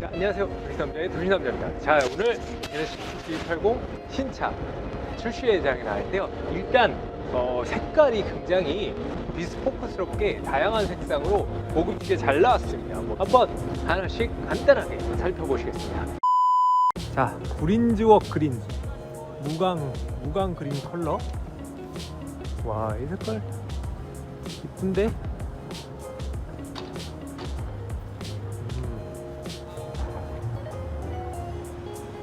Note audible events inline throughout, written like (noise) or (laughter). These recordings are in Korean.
자, 안녕하세요. 도시남자의 도시남자입니다. 자, 오늘 NSC8280 신차 출시 예정이 나왔는데요. 일단 어, 색깔이 굉장히 비스포크스럽게 다양한 색상으로 고급지게 잘 나왔습니다. 뭐 한번 하나씩 간단하게 살펴보시겠습니다. 자, 구린즈웍 그린 무광 무광 그린 컬러. 와, 이 색깔 이쁜데?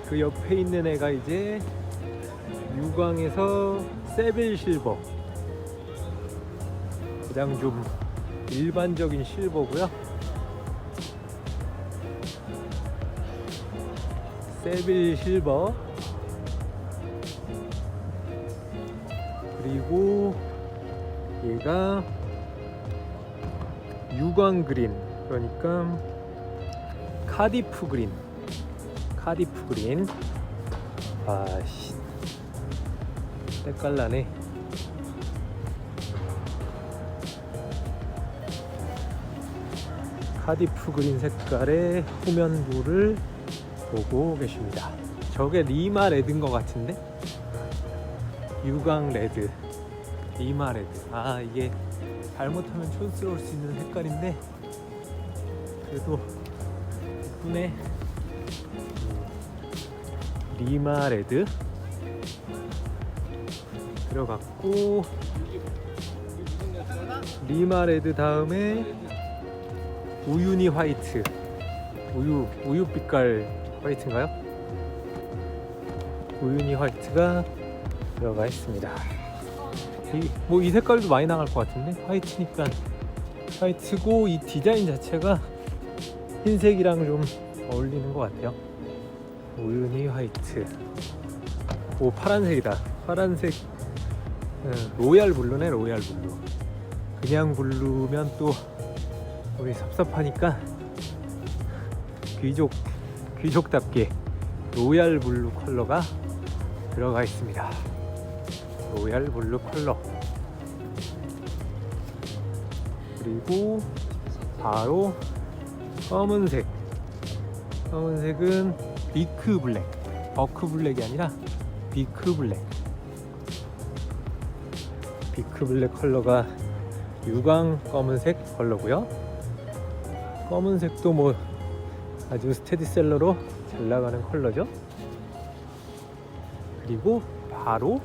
그 옆에 있는 애가 이제 유광에서 세빌 실버. 가장 좀 일반적인 실버고요. 세빌 실버. 그리고 얘가 유광 그린 그러니까 카디프 그린 카디프 그린. 아씨. 때깔나네. 카디프 그린 색깔의 후면부를 보고 계십니다. 저게 리마 레드인 것 같은데? 유광 레드. 리마 레드. 아 이게 잘못하면 촌스러울 수 있는 색깔인데 그래도 이쁘네 리마 레드 들어갔고 리마 레드 다음에 우유니 화이트 우유 우유 빛깔 화이트인가요? 우유니 화이트가 들어가 있습니다. 뭐이 색깔도 많이 나갈 것 같은데 화이트니까 화이트고 이 디자인 자체가 흰색이랑 좀 어울리는 것 같아요. 우유니 화이트. 오 파란색이다. 파란색 응, 로얄 블루네 로얄 블루. 그냥 블루면 또 우리 섭섭하니까 귀족 귀족답게 로얄 블루 컬러가 들어가 있습니다. 로얄 블루 컬러. 그리고 바로 검은색. 검은색은 비크 블랙. 버크 블랙이 아니라 비크 블랙. 비크 블랙 컬러가 유광 검은색 컬러고요. 검은색도 뭐 아주 스테디셀러로 잘 나가는 컬러죠. 그리고 바로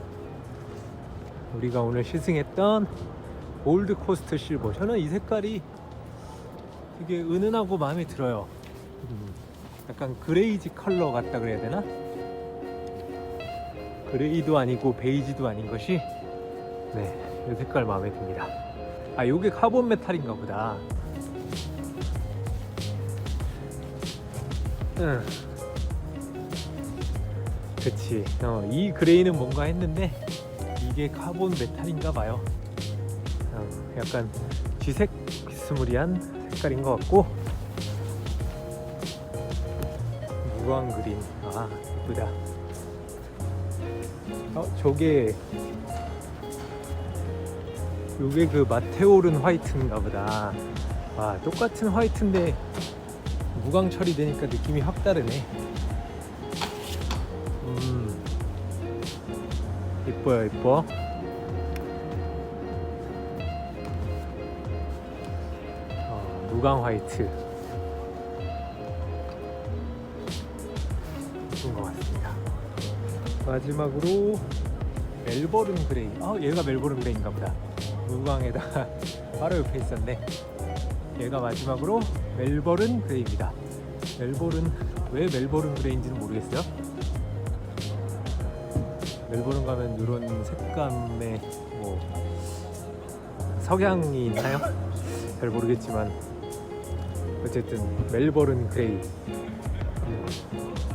우리가 오늘 시승했던 올드 코스트 실버. 저는 이 색깔이 되게 은은하고 마음에 들어요. 음, 약간 그레이지 컬러 같다 그래야 되나? 그레이도 아니고 베이지도 아닌 것이 네, 이 색깔 마음에 듭니다. 아, 요게 카본 메탈인가 보다. 응. 그치. 어, 이 그레이는 뭔가 했는데 이게 카본 메탈인가 봐요. 어, 약간 쥐색 비스무리한 색깔인 것 같고 무광 그린. 아, 예쁘다. 어, 저게 요게 그 마테오른 화이트인가 보다. 와, 똑같은 화이트인데 무광 처리되니까 느낌이 확 다르네. 음, 이뻐요, 이뻐. 어, 무광 화이트. 마지막으로 멜버른 그레이. 아, 얘가 멜버른 그레이인가 보다. 무광에다가 (laughs) 바로 옆에 있었네. 얘가 마지막으로 멜버른 그레이입니다. 멜버른 왜 멜버른 그레이인지는 모르겠어요. 멜버른 가면 이런 색감의 뭐 석양이 있나요? (laughs) 잘 모르겠지만 어쨌든 멜버른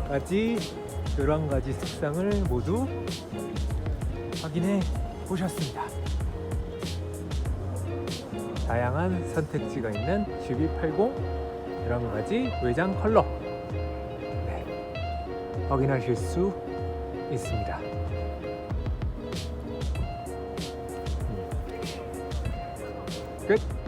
그레이까지 열한 가지 색상을 모두 확인해 보셨습니다. 다양한 선택지가 있는 GB80 열한 가지 외장 컬러 네, 확인하실 수 있습니다. 음, 네. 끝.